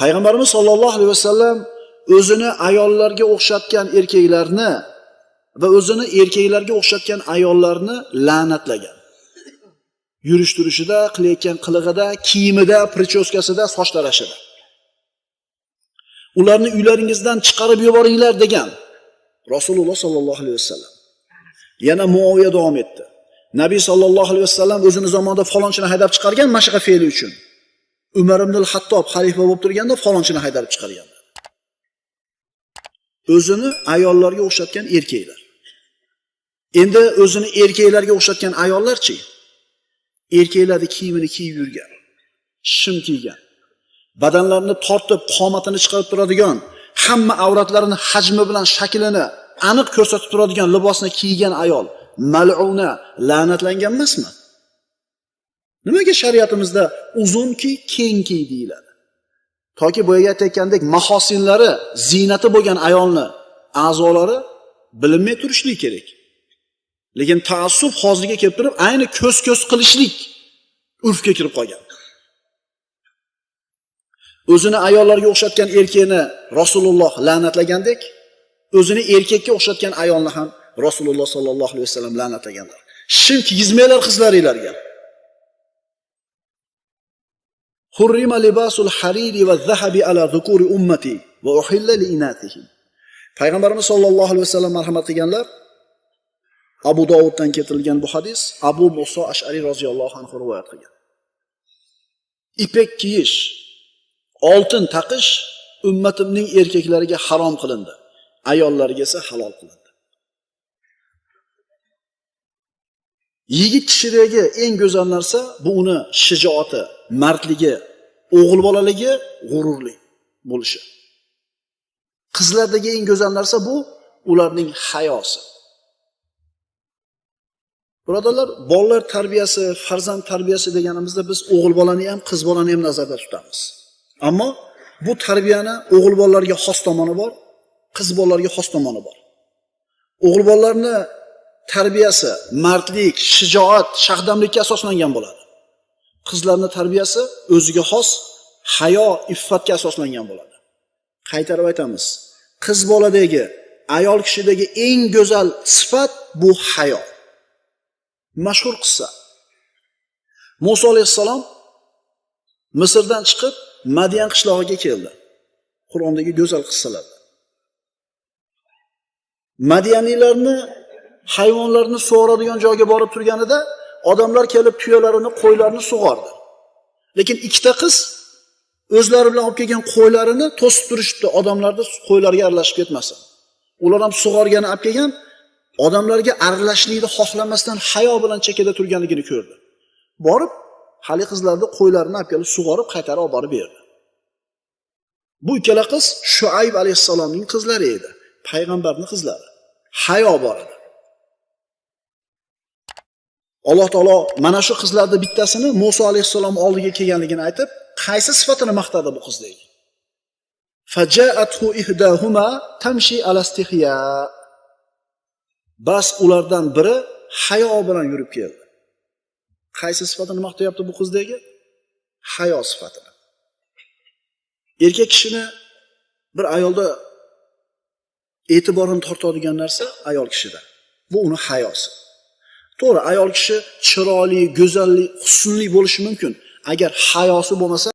payg'ambarimiz sollallohu alayhi vasallam o'zini ayollarga o'xshatgan erkaklarni va o'zini erkaklarga o'xshatgan ayollarni la'natlagan. Yurish turishida qilayotgan qilig'ida kiyimida prichoskasida soch tarashida. Ularni uylaringizdan chiqarib yuboringlar degan rasululloh sollallohu alayhi vasallam. Yana muoviya davom etdi. Nabiy sollallohu alayhi vasallam o'zini zamonida falonchini haydab chiqargan mashqa fe'li uchun umar ibn hattob xalifa bo'lib turganda falonchini haydarib chiqargan o'zini ayollarga o'xshatgan erkaklar. Endi o'zini erkaklarga o'xshatgan ayollarchi erkaklarni kiyimini kiyib yurgan shim kiygan badanlarini tortib qomatini chiqarib turadigan hamma avratlarini hajmi bilan shaklini aniq ko'rsatib turadigan libosni kiygan ayol maluna la'natlangan emasmi? Nimaga shariatimizda uzun kiy keng kiy deyiladi? Toki boyagi aytayotgandek mahosinlari ziynati bo'lgan ayolni a'zolari bilinmay turishligi kerak. Lekin taassub hozirga kelib turib ayni ko'z ko'z qilishlik urfga kirib qolgan. O'zini ayollarga o'xshatgan erkakni rasululloh la'natlagandek o'zini erkakka o'xshatgan ayolni ham rasululloh sollallohu alayhi vasallam la'natlaganlar. Shim kiygizmanglar qizlaringlarga. حرم لباس الحرير والذهب على ذكور أمتي وأحل لإناثهم payg'ambarimiz sollallohu alayhi vasallam marhamat qilganlar abu dovuddan keltirilgan bu hadis abu muso ashariy roziyallohu anhu rivoyat qilgan ipak kiyish oltin taqish ummatimning erkaklariga harom qilindi ayollarga esa halol qilindi yigit kishidagi eng go'zal narsa bu uni shijoati mardligi o'g'il bolaligi g'ururli bo'lishi. Qizlardagi eng go'zal narsa bu ularning hayosi. Birodarlar bolalar tarbiyasi farzand tarbiyasi deganimizda biz o'g'il bolani ham qiz bolani ham nazarda tutamiz. Ammo bu tarbiyani o'g'il bolalarga xos tomoni bor qiz bolalarga xos tomoni bor. O'g'il bolalarni tarbiyasi mardlik shijoat shahdamlikka asoslangan bo'ladi. Qizlarni tarbiyasi o'ziga xos hayo iffatga asoslangan bo'ladi. Qaytarib aytamiz. Qiz boladagi ayol kishidagi eng go'zal sifat bu hayo. Mashhur qissa. Muso alayhissalom misrdan chiqib madian qishlog'iga keldi. Qur'ondagi go'zal qissalar. Madianiylarni hayvonlarni sug'oradigan joyga borib turganida odamlar kelib tuyalarini qo'ylarini sug'ordi. Lekin ikkita qiz o'zlari bilan olib kelgan qo'ylarini to'sib turishibdi odamlarni qo'ylarga aralashib ketmasin. Ular ham sug'organi olib kelgan odamlarga aralashishlikni xohlamasdan hayo bilan chekkada turganligini ko'rdi. Borib haligi qizlarni qo'ylarini olib kelib sug'orib qaytarib olib borib berdi. Bu ikkala qiz shuayb alayhissalomning qizlari edi payg'ambarni qizlari. Hayo bor edi alloh taolo mana shu qizlarni bittasini muso alayhissalom oldiga kelganligini aytib qaysi sifatini maqtadi bu qizdagi tamshi ala bas ulardan biri hayo bilan yurib keldi. Qaysi sifatini maqtayapti bu qizdagi hayo sifatini. Erkak kishini bir ayolda e'tiborini tortadigan narsa ayol kishida. Bu uni hayosi. To'g'ri ayol kishi chiroyli go'zallik husnli bo'lishi mumkin agar hayosi bo'lmasa